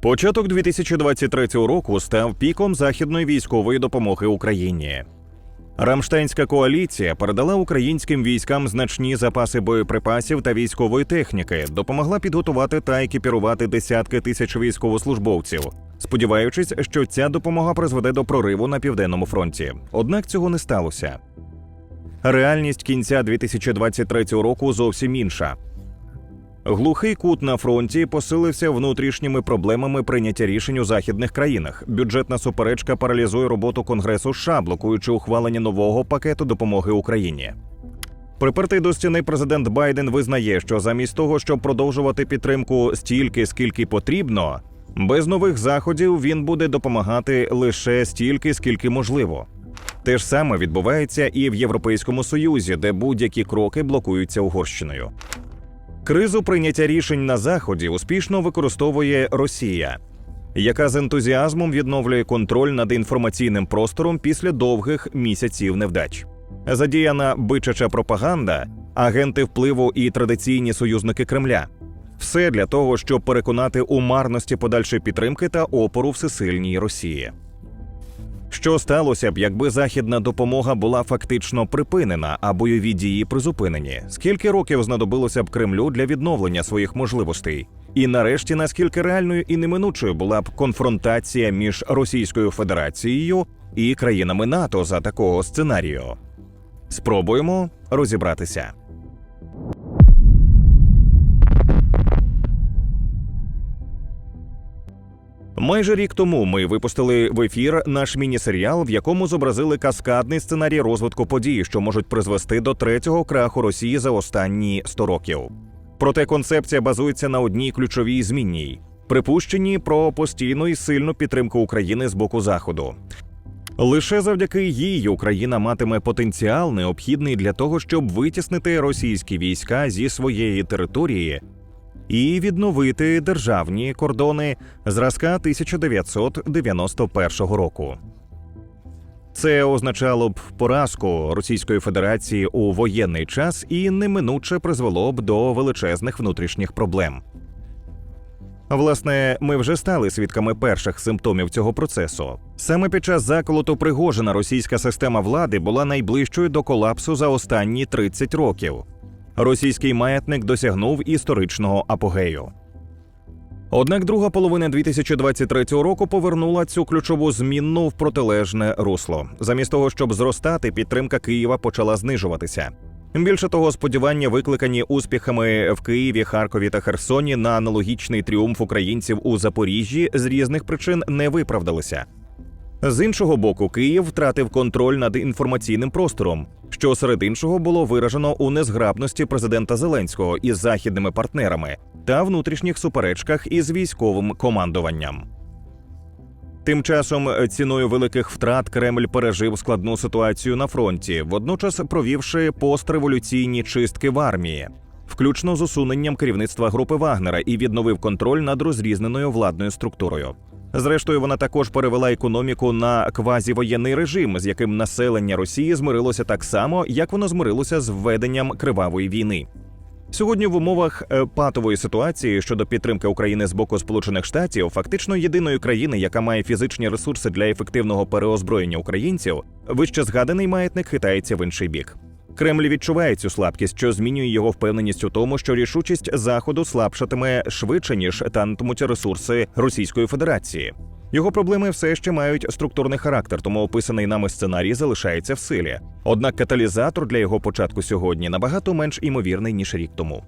Початок 2023 року став піком західної військової допомоги Україні. Рамштайнська коаліція передала українським військам значні запаси боєприпасів та військової техніки, допомогла підготувати та екіпірувати десятки тисяч військовослужбовців, сподіваючись, що ця допомога призведе до прориву на південному фронті. Однак цього не сталося. Реальність кінця 2023 року зовсім інша. Глухий кут на фронті посилився внутрішніми проблемами прийняття рішень у західних країнах. Бюджетна суперечка паралізує роботу Конгресу США, блокуючи ухвалення нового пакету допомоги Україні. Припертий до стіни президент Байден визнає, що замість того, щоб продовжувати підтримку стільки, скільки потрібно, без нових заходів він буде допомагати лише стільки, скільки можливо. Те ж саме відбувається і в Європейському Союзі, де будь-які кроки блокуються Угорщиною. Кризу прийняття рішень на заході успішно використовує Росія, яка з ентузіазмом відновлює контроль над інформаційним простором після довгих місяців невдач. Задіяна бичача пропаганда, агенти впливу і традиційні союзники Кремля. Все для того, щоб переконати у марності подальшої підтримки та опору всесильній Росії. Що сталося б, якби західна допомога була фактично припинена, а бойові дії призупинені? Скільки років знадобилося б Кремлю для відновлення своїх можливостей? І нарешті, наскільки реальною і неминучою була б конфронтація між Російською Федерацією і країнами НАТО за такого сценарію? Спробуємо розібратися. Майже рік тому ми випустили в ефір наш міні-серіал, в якому зобразили каскадний сценарій розвитку подій, що можуть призвести до третього краху Росії за останні 100 років. Проте концепція базується на одній ключовій змінній припущенні про постійну і сильну підтримку України з боку Заходу. Лише завдяки їй Україна матиме потенціал, необхідний для того, щоб витіснити російські війська зі своєї території і відновити державні кордони зразка 1991 року. Це означало б поразку Російської Федерації у воєнний час і неминуче призвело б до величезних внутрішніх проблем. Власне, ми вже стали свідками перших симптомів цього процесу. Саме під час заколоту Пригожина російська система влади була найближчою до колапсу за останні 30 років. Російський маятник досягнув історичного апогею. Однак друга половина 2023 року повернула цю ключову змінну в протилежне русло. Замість того, щоб зростати, підтримка Києва почала знижуватися. Більше того, сподівання, викликані успіхами в Києві, Харкові та Херсоні на аналогічний тріумф українців у Запоріжжі з різних причин не виправдалися. З іншого боку, Київ втратив контроль над інформаційним простором, що серед іншого було виражено у незграбності президента Зеленського із західними партнерами та внутрішніх суперечках із військовим командуванням. Тим часом ціною великих втрат Кремль пережив складну ситуацію на фронті, водночас провівши постреволюційні чистки в армії, включно з усуненням керівництва групи Вагнера і відновив контроль над розрізненою владною структурою. Зрештою, вона також перевела економіку на квазівоєнний режим, з яким населення Росії змирилося так само, як воно змирилося з введенням кривавої війни. Сьогодні в умовах е, патової ситуації щодо підтримки України з боку Сполучених Штатів, фактично єдиної країни, яка має фізичні ресурси для ефективного переозброєння українців, вище згаданий маятник хитається в інший бік. Кремль відчуває цю слабкість, що змінює його впевненість у тому, що рішучість заходу слабшатиме швидше ніж танутимуть ресурси Російської Федерації. Його проблеми все ще мають структурний характер, тому описаний нами сценарій залишається в силі. Однак каталізатор для його початку сьогодні набагато менш імовірний ніж рік тому.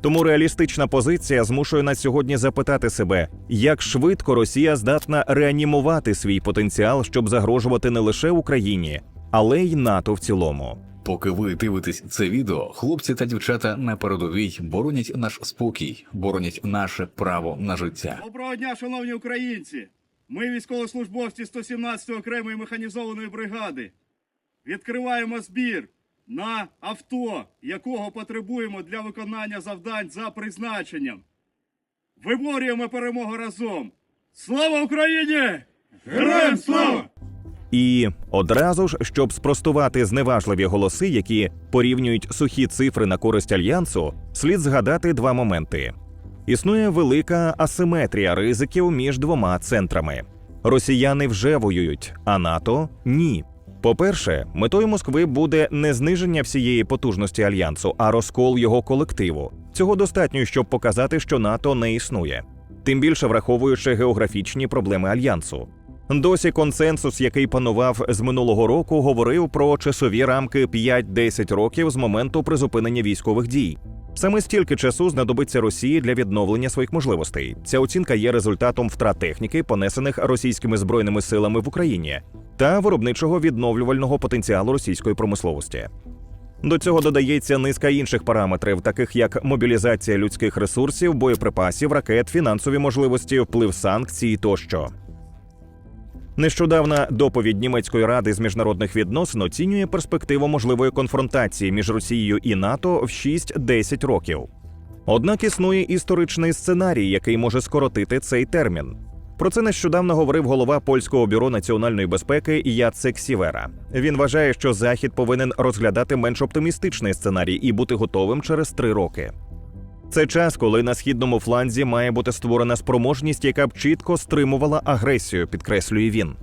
Тому реалістична позиція змушує нас сьогодні запитати себе, як швидко Росія здатна реанімувати свій потенціал, щоб загрожувати не лише Україні, але й НАТО в цілому. Поки ви дивитесь це відео, хлопці та дівчата на передовій боронять наш спокій, боронять наше право на життя. Доброго дня, шановні українці! Ми, військовослужбовці 117-ї окремої механізованої бригади, відкриваємо збір на авто, якого потребуємо для виконання завдань за призначенням. Виборюємо перемогу разом! Слава Україні! Героям слава! І одразу ж, щоб спростувати зневажливі голоси, які порівнюють сухі цифри на користь альянсу, слід згадати два моменти. Існує велика асиметрія ризиків між двома центрами. Росіяни вже воюють, а НАТО ні. По-перше, метою Москви буде не зниження всієї потужності альянсу, а розкол його колективу. Цього достатньо, щоб показати, що НАТО не існує. Тим більше враховуючи географічні проблеми альянсу. Досі консенсус, який панував з минулого року, говорив про часові рамки 5-10 років з моменту призупинення військових дій. Саме стільки часу знадобиться Росії для відновлення своїх можливостей. Ця оцінка є результатом втрат техніки, понесених російськими збройними силами в Україні, та виробничого відновлювального потенціалу російської промисловості. До цього додається низка інших параметрів, таких як мобілізація людських ресурсів, боєприпасів, ракет, фінансові можливості, вплив санкцій тощо. Нещодавна доповідь німецької ради з міжнародних відносин оцінює перспективу можливої конфронтації між Росією і НАТО в 6-10 років. Однак існує історичний сценарій, який може скоротити цей термін. Про це нещодавно говорив голова польського бюро національної безпеки Яцек Сівера. Він вважає, що Захід повинен розглядати менш оптимістичний сценарій і бути готовим через три роки. Це час, коли на східному фланзі має бути створена спроможність, яка б чітко стримувала агресію, підкреслює він.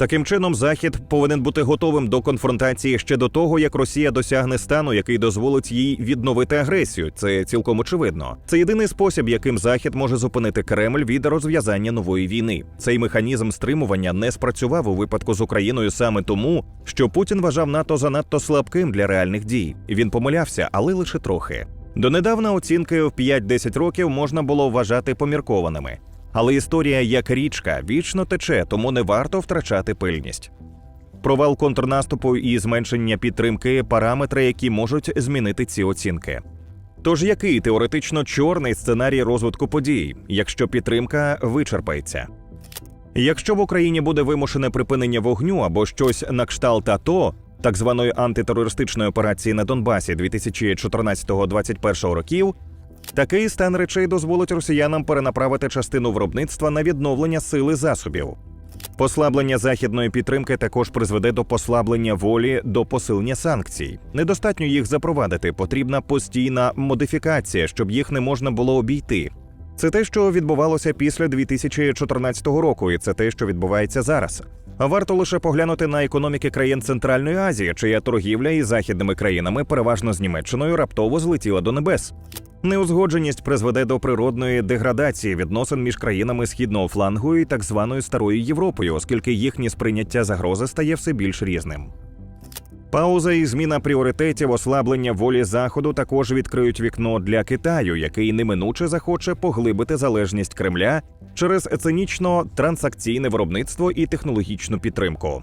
Таким чином, Захід повинен бути готовим до конфронтації ще до того, як Росія досягне стану, який дозволить їй відновити агресію. Це цілком очевидно. Це єдиний спосіб, яким Захід може зупинити Кремль від розв'язання нової війни. Цей механізм стримування не спрацював у випадку з Україною саме тому, що Путін вважав НАТО занадто слабким для реальних дій. Він помилявся, але лише трохи. Донедавна оцінки в 5-10 років можна було вважати поміркованими. Але історія як річка вічно тече, тому не варто втрачати пильність. Провал контрнаступу і зменшення підтримки параметри, які можуть змінити ці оцінки. Тож який теоретично чорний сценарій розвитку подій, якщо підтримка вичерпається? Якщо в Україні буде вимушене припинення вогню або щось на кшталт АТО, так званої антитерористичної операції на Донбасі 2014-2021 років, такий стан речей дозволить росіянам перенаправити частину виробництва на відновлення сили засобів. Послаблення західної підтримки також призведе до послаблення волі до посилення санкцій. Недостатньо їх запровадити, потрібна постійна модифікація, щоб їх не можна було обійти. Це те, що відбувалося після 2014 року, і це те, що відбувається зараз. Варто лише поглянути на економіки країн Центральної Азії, чия торгівля із західними країнами, переважно з Німеччиною, раптово злетіла до небес. Неузгодженість призведе до природної деградації відносин між країнами східного флангу і так званою старою Європою, оскільки їхнє сприйняття загрози стає все більш різним. Пауза і зміна пріоритетів ослаблення волі заходу також відкриють вікно для Китаю, який неминуче захоче поглибити залежність Кремля через цинічно транзакційне виробництво і технологічну підтримку.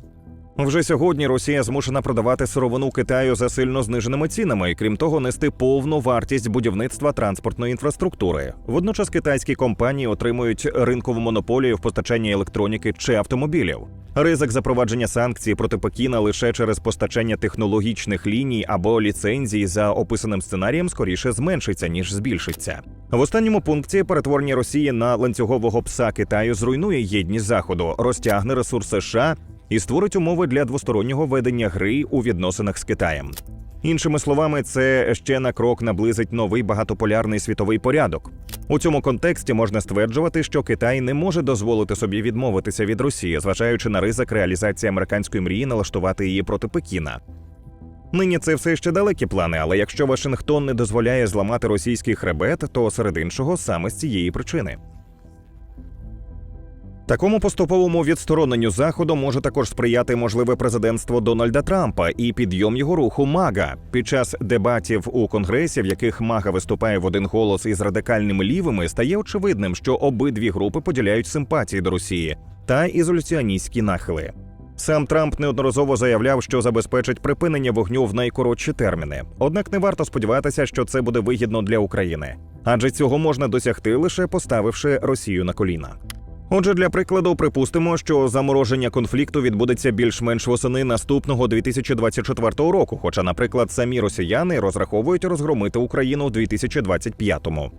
Вже сьогодні Росія змушена продавати сировину Китаю за сильно зниженими цінами, і крім того, нести повну вартість будівництва транспортної інфраструктури. Водночас китайські компанії отримують ринкову монополію в постачанні електроніки чи автомобілів. Ризик запровадження санкцій проти Пекіна лише через постачання технологічних ліній або ліцензій за описаним сценарієм скоріше зменшиться ніж збільшиться. В останньому пункті перетворення Росії на ланцюгового пса Китаю зруйнує єдність заходу, розтягне ресурс США і створить умови для двостороннього ведення гри у відносинах з Китаєм. Іншими словами, це ще на крок наблизить новий багатополярний світовий порядок. У цьому контексті можна стверджувати, що Китай не може дозволити собі відмовитися від Росії, зважаючи на ризик реалізації американської мрії налаштувати її проти Пекіна. Нині це все ще далекі плани, але якщо Вашингтон не дозволяє зламати російський хребет, то серед іншого саме з цієї причини. Такому поступовому відстороненню заходу може також сприяти можливе президентство Дональда Трампа і підйом його руху Мага під час дебатів у конгресі, в яких Мага виступає в один голос із радикальними лівими, стає очевидним, що обидві групи поділяють симпатії до Росії та ізоляціоністські нахили. Сам Трамп неодноразово заявляв, що забезпечить припинення вогню в найкоротші терміни. Однак не варто сподіватися, що це буде вигідно для України, адже цього можна досягти лише поставивши Росію на коліна. Отже, для прикладу, припустимо, що замороження конфлікту відбудеться більш-менш восени наступного 2024 року. Хоча, наприклад, самі росіяни розраховують розгромити Україну у 2025-му.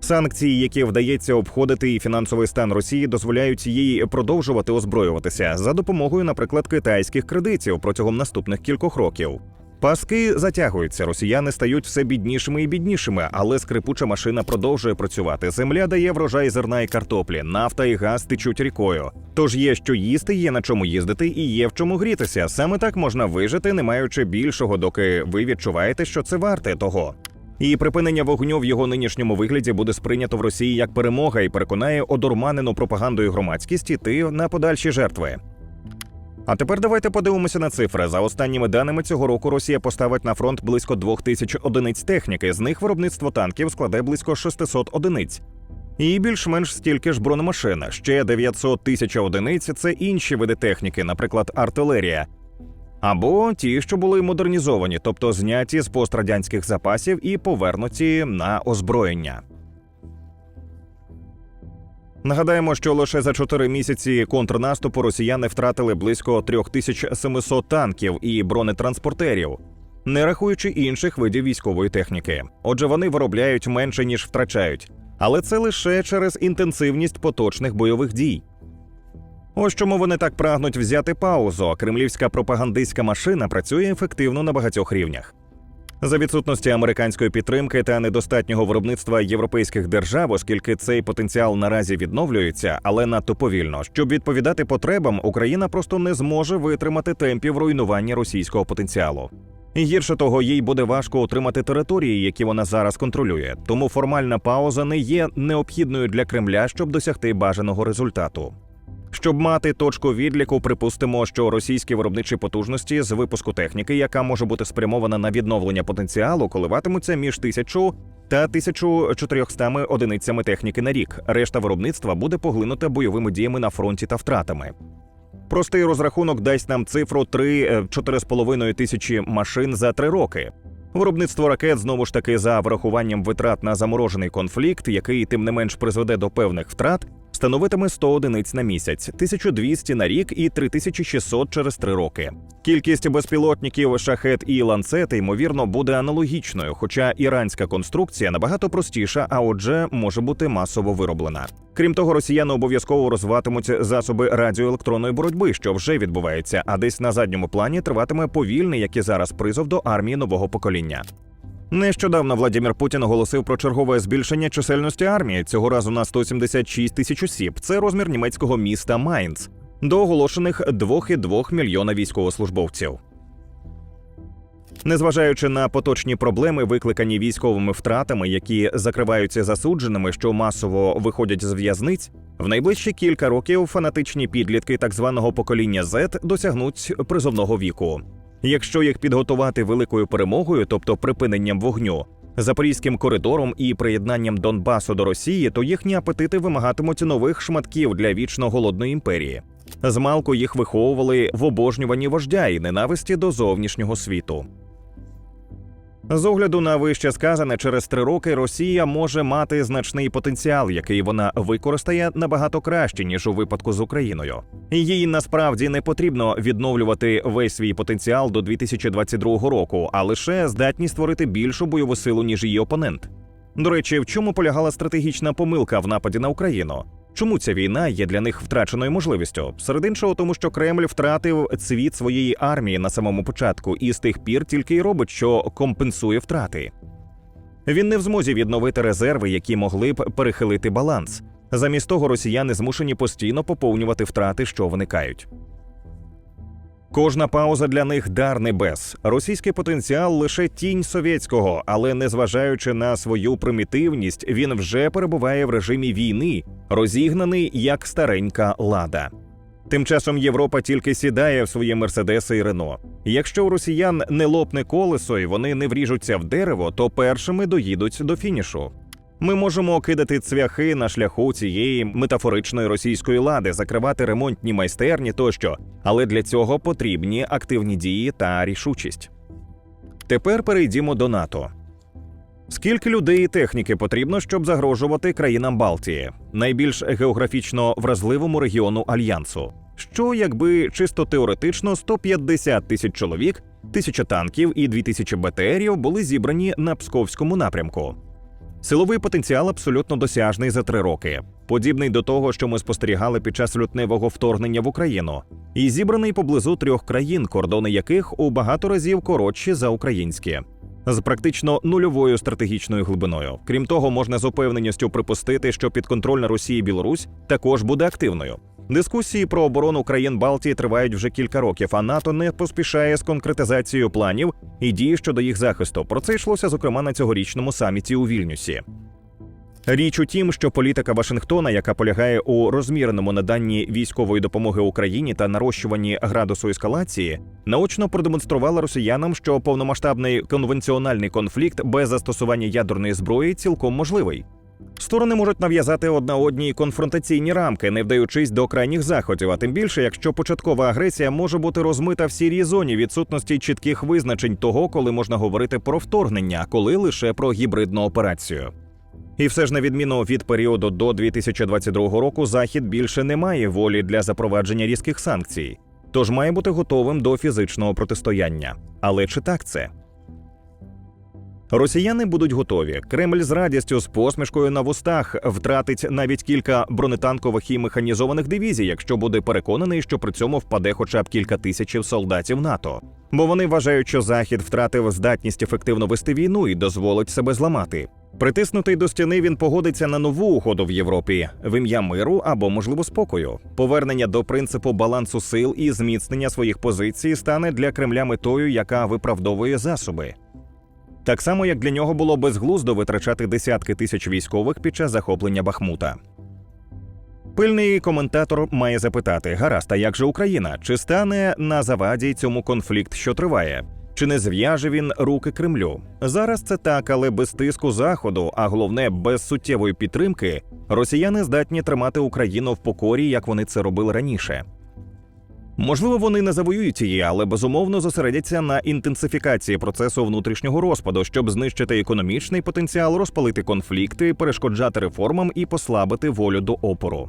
Санкції, які вдається обходити, і фінансовий стан Росії дозволяють їй продовжувати озброюватися за допомогою, наприклад, китайських кредитів протягом наступних кількох років. Паски затягуються, росіяни стають все біднішими і біднішими, але скрипуча машина продовжує працювати. Земля дає врожай зерна і картоплі, нафта і газ течуть рікою. Тож є що їсти, є на чому їздити і є в чому грітися. Саме так можна вижити, не маючи більшого, доки ви відчуваєте, що це варте того. І припинення вогню в його нинішньому вигляді буде сприйнято в Росії як перемога і переконає одурманену пропагандою громадськість іти на подальші жертви. А тепер давайте подивимося на цифри. За останніми даними цього року Росія поставить на фронт близько двох тисяч одиниць техніки. З них виробництво танків складе близько 600 одиниць. І більш-менш стільки ж бронемашин. Ще 900 тисяч одиниць це інші види техніки, наприклад, артилерія. Або ті, що були модернізовані, тобто зняті з пострадянських запасів і повернуті на озброєння. Нагадаємо, що лише за 4 місяці контрнаступу росіяни втратили близько 3700 танків і бронетранспортерів, не рахуючи інших видів військової техніки. Отже, вони виробляють менше ніж втрачають, але це лише через інтенсивність поточних бойових дій. Ось чому вони так прагнуть взяти паузу. Кремлівська пропагандистська машина працює ефективно на багатьох рівнях. За відсутності американської підтримки та недостатнього виробництва європейських держав, оскільки цей потенціал наразі відновлюється, але надто повільно. Щоб відповідати потребам, Україна просто не зможе витримати темпів руйнування російського потенціалу. Гірше того, їй буде важко отримати території, які вона зараз контролює. Тому формальна пауза не є необхідною для Кремля, щоб досягти бажаного результату. Щоб мати точку відліку, припустимо, що російські виробничі потужності з випуску техніки, яка може бути спрямована на відновлення потенціалу, коливатимуться між 1000 та 1400 одиницями техніки на рік. Решта виробництва буде поглинута бойовими діями на фронті та втратами. Простий розрахунок дасть нам цифру 3-4,5 тисячі машин за три роки. Виробництво ракет знову ж таки за врахуванням витрат на заморожений конфлікт, який тим не менш призведе до певних втрат, становитиме 100 одиниць на місяць, 1200 на рік і 3600 через три роки. Кількість безпілотників шахет і ланцет, ймовірно, буде аналогічною, хоча іранська конструкція набагато простіша, а отже, може бути масово вироблена. Крім того, росіяни обов'язково розвиватимуть засоби радіоелектронної боротьби, що вже відбувається, а десь на задньому плані триватиме повільний, як і зараз, призов до армії нового покоління. Нещодавно Владимир Путін оголосив про чергове збільшення чисельності армії цього разу на 176 тисяч осіб. Це розмір німецького міста Майнц до оголошених 2,2 мільйона військовослужбовців. Незважаючи на поточні проблеми, викликані військовими втратами, які закриваються засудженими, що масово виходять з в'язниць, в найближчі кілька років фанатичні підлітки так званого покоління Z досягнуть призовного віку. Якщо їх підготувати великою перемогою, тобто припиненням вогню, запорізьким коридором і приєднанням Донбасу до Росії, то їхні апетити вимагатимуть нових шматків для вічно голодної імперії. Змалку їх виховували в обожнюванні вождя і ненависті до зовнішнього світу. З огляду на вище сказане, через три роки Росія може мати значний потенціал, який вона використає набагато краще ніж у випадку з Україною. Їй насправді не потрібно відновлювати весь свій потенціал до 2022 року, а лише здатні створити більшу бойову силу ніж її опонент. До речі, в чому полягала стратегічна помилка в нападі на Україну? Чому ця війна є для них втраченою можливістю? Серед іншого, тому що Кремль втратив цвіт своєї армії на самому початку, і з тих пір тільки й робить, що компенсує втрати. Він не в змозі відновити резерви, які могли б перехилити баланс. Замість того, росіяни змушені постійно поповнювати втрати, що виникають. Кожна пауза для них дар небес. Російський потенціал лише тінь совєтського, але незважаючи на свою примітивність, він вже перебуває в режимі війни, розігнаний як старенька лада. Тим часом Європа тільки сідає в свої мерседеси і Рено. Якщо у росіян не лопне колесо і вони не вріжуться в дерево, то першими доїдуть до фінішу. Ми можемо кидати цвяхи на шляху цієї метафоричної російської лади, закривати ремонтні майстерні тощо, але для цього потрібні активні дії та рішучість. Тепер перейдімо до НАТО. Скільки людей і техніки потрібно, щоб загрожувати країнам Балтії, найбільш географічно вразливому регіону альянсу? Що якби чисто теоретично 150 тисяч чоловік, тисяча танків і 2000 БТРів були зібрані на псковському напрямку? Силовий потенціал абсолютно досяжний за три роки, подібний до того, що ми спостерігали під час лютневого вторгнення в Україну, і зібраний поблизу трьох країн, кордони яких у багато разів коротші за українські. З практично нульовою стратегічною глибиною. Крім того, можна з упевненістю припустити, що підконтрольна Росії Білорусь також буде активною. Дискусії про оборону країн Балтії тривають вже кілька років, а НАТО не поспішає з конкретизацією планів і дії щодо їх захисту. Про це йшлося зокрема на цьогорічному саміті у Вільнюсі. Річ у тім, що політика Вашингтона, яка полягає у розміреному наданні військової допомоги Україні та нарощуванні градусу ескалації, наочно продемонструвала росіянам, що повномасштабний конвенціональний конфлікт без застосування ядерної зброї цілком можливий. Сторони можуть нав'язати одна одній конфронтаційні рамки, не вдаючись до крайніх заходів, а тим більше, якщо початкова агресія може бути розмита в сірій зоні відсутності чітких визначень того, коли можна говорити про вторгнення, а коли лише про гібридну операцію. І все ж, на відміну від періоду до 2022 року, Захід більше не має волі для запровадження різких санкцій, тож має бути готовим до фізичного протистояння. Але чи так це? Росіяни будуть готові. Кремль з радістю з посмішкою на вустах втратить навіть кілька бронетанкових і механізованих дивізій, якщо буде переконаний, що при цьому впаде хоча б кілька тисяч солдатів НАТО. Бо вони вважають, що Захід втратив здатність ефективно вести війну і дозволить себе зламати. Притиснутий до стіни він погодиться на нову угоду в Європі в ім'я миру або, можливо, спокою. Повернення до принципу балансу сил і зміцнення своїх позицій стане для Кремля метою, яка виправдовує засоби. Так само, як для нього було безглуздо витрачати десятки тисяч військових під час захоплення Бахмута. Пильний коментатор має запитати: гаразд, а як же Україна? Чи стане на заваді цьому конфлікт, що триває? Чи не зв'яже він руки Кремлю? Зараз це так, але без тиску заходу, а головне без суттєвої підтримки, росіяни здатні тримати Україну в покорі, як вони це робили раніше. Можливо, вони не завоюють її, але безумовно зосередяться на інтенсифікації процесу внутрішнього розпаду, щоб знищити економічний потенціал, розпалити конфлікти, перешкоджати реформам і послабити волю до опору.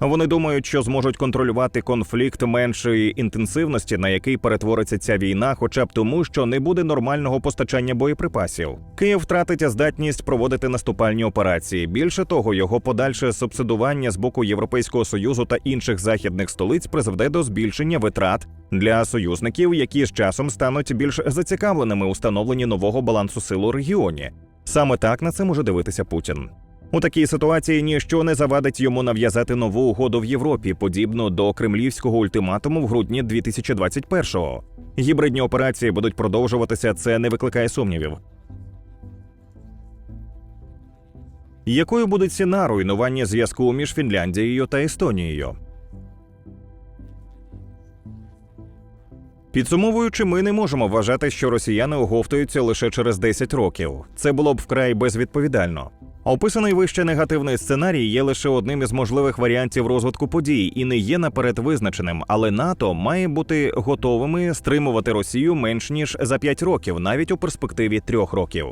Вони думають, що зможуть контролювати конфлікт меншої інтенсивності, на який перетвориться ця війна, хоча б тому, що не буде нормального постачання боєприпасів. Київ втратить здатність проводити наступальні операції. Більше того, його подальше субсидування з боку Європейського союзу та інших західних столиць призведе до збільшення витрат для союзників, які з часом стануть більш зацікавленими у становленні нового балансу сил у регіоні. Саме так на це може дивитися Путін. У такій ситуації ніщо не завадить йому нав'язати нову угоду в Європі, подібну до кремлівського ультиматуму в грудні 2021-го. Гібридні операції будуть продовжуватися, це не викликає сумнівів. Якою буде ціна руйнування зв'язку між Фінляндією та Естонією? Підсумовуючи, ми не можемо вважати, що росіяни оговтуються лише через 10 років. Це було б вкрай безвідповідально. Описаний вище негативний сценарій є лише одним із можливих варіантів розвитку подій і не є наперед визначеним, але НАТО має бути готовими стримувати Росію менш ніж за 5 років, навіть у перспективі трьох років.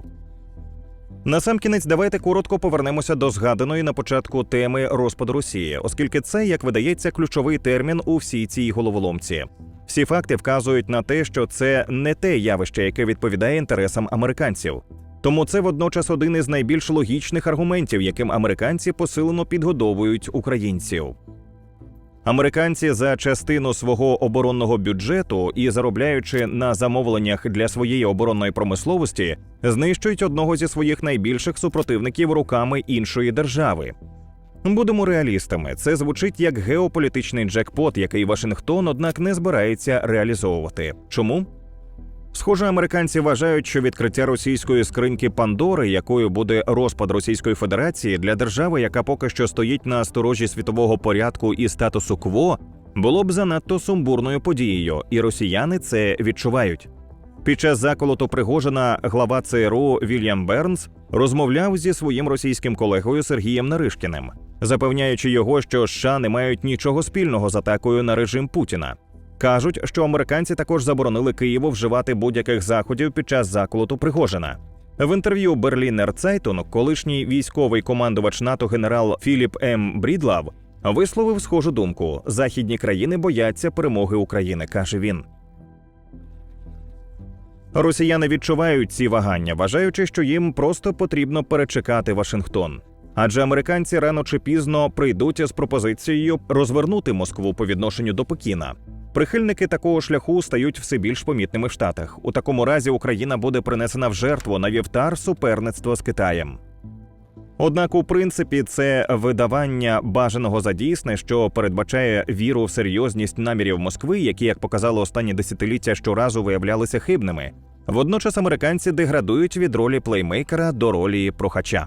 Насамкінець, давайте коротко повернемося до згаданої на початку теми розпаду Росії, оскільки це, як видається, ключовий термін у всій цій головоломці. Всі факти вказують на те, що це не те явище, яке відповідає інтересам американців. Тому це водночас один із найбільш логічних аргументів, яким американці посилено підгодовують українців. Американці за частину свого оборонного бюджету і заробляючи на замовленнях для своєї оборонної промисловості, знищують одного зі своїх найбільших супротивників руками іншої держави. Будемо реалістами, це звучить як геополітичний джекпот, який Вашингтон, однак, не збирається реалізовувати. Чому? Схоже, американці вважають, що відкриття російської скриньки Пандори, якою буде розпад Російської Федерації для держави, яка поки що стоїть на сторожі світового порядку і статусу кво, було б занадто сумбурною подією, і росіяни це відчувають. Під час заколоту Пригожина глава ЦРУ Вільям Бернс розмовляв зі своїм російським колегою Сергієм Наришкіним, запевняючи його, що США не мають нічого спільного з атакою на режим Путіна. Кажуть, що американці також заборонили Києву вживати будь-яких заходів під час заколоту Пригожина. В інтерв'ю Берлінер Цайтун колишній військовий командувач НАТО генерал Філіп М. Брідлав висловив схожу думку: західні країни бояться перемоги України, каже він. Росіяни відчувають ці вагання, вважаючи, що їм просто потрібно перечекати Вашингтон. Адже американці рано чи пізно прийдуть з пропозицією розвернути Москву по відношенню до Пекіна. Прихильники такого шляху стають все більш помітними в Штатах. У такому разі Україна буде принесена в жертву на вівтар суперництва з Китаєм. Однак, у принципі, це видавання бажаного за дійсне, що передбачає віру в серйозність намірів Москви, які, як показало останні десятиліття, щоразу виявлялися хибними. Водночас американці деградують від ролі плеймейкера до ролі прохача.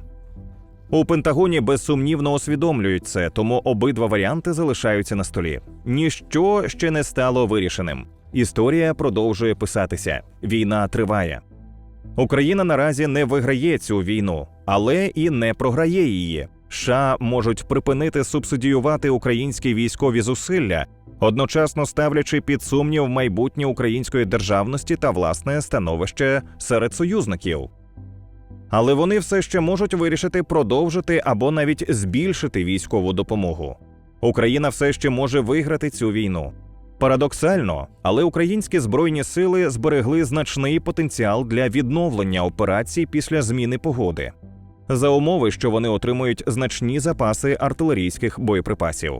У Пентагоні безсумнівно усвідомлюють це, тому обидва варіанти залишаються на столі. Ніщо ще не стало вирішеним. Історія продовжує писатися. Війна триває. Україна наразі не виграє цю війну, але і не програє її. США можуть припинити субсидіювати українські військові зусилля, одночасно ставлячи під сумнів майбутнє української державності та власне становище серед союзників. Але вони все ще можуть вирішити продовжити або навіть збільшити військову допомогу. Україна все ще може виграти цю війну. Парадоксально, але українські збройні сили зберегли значний потенціал для відновлення операцій після зміни погоди, за умови, що вони отримують значні запаси артилерійських боєприпасів.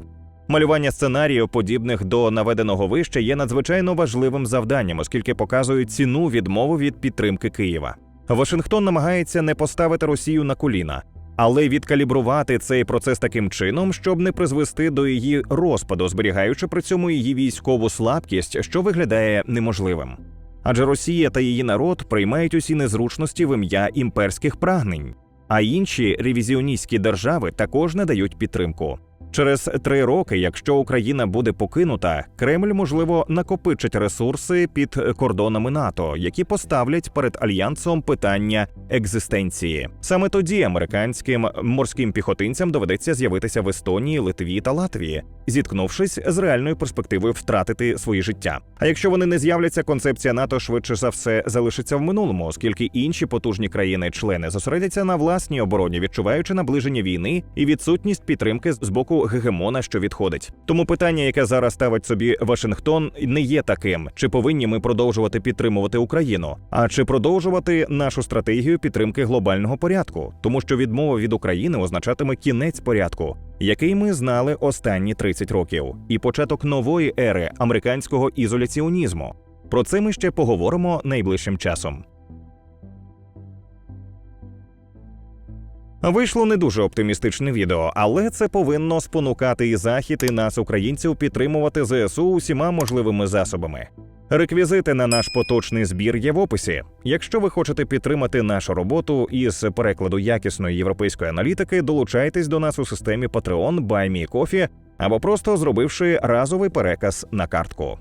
Малювання сценаріїв, подібних до наведеного вище, є надзвичайно важливим завданням, оскільки показують ціну відмови від підтримки Києва. Вашингтон намагається не поставити Росію на коліна, але відкалібрувати цей процес таким чином, щоб не призвести до її розпаду, зберігаючи при цьому її військову слабкість, що виглядає неможливим. Адже Росія та її народ приймають усі незручності в ім'я імперських прагнень, а інші ревізіоністські держави також не дають підтримку. Через три роки, якщо Україна буде покинута, Кремль можливо накопичить ресурси під кордонами НАТО, які поставлять перед альянсом питання екзистенції. Саме тоді американським морським піхотинцям доведеться з'явитися в Естонії, Литві та Латвії, зіткнувшись з реальною перспективою втратити свої життя. А якщо вони не з'являться, концепція НАТО швидше за все залишиться в минулому, оскільки інші потужні країни-члени зосередяться на власній обороні, відчуваючи наближення війни і відсутність підтримки з боку гегемона, що відходить. Тому питання, яке зараз ставить собі Вашингтон, не є таким: чи повинні ми продовжувати підтримувати Україну, а чи продовжувати нашу стратегію підтримки глобального порядку, тому що відмова від України означатиме кінець порядку, який ми знали останні 30 років, і початок нової ери американського ізоляціонізму. Про це ми ще поговоримо найближчим часом. Вийшло не дуже оптимістичне відео, але це повинно спонукати і захід, і нас, українців, підтримувати ЗСУ усіма можливими засобами. Реквізити на наш поточний збір є в описі. Якщо ви хочете підтримати нашу роботу із перекладу якісної європейської аналітики, долучайтесь до нас у системі Patreon, BuyMeCoffee або просто зробивши разовий переказ на картку.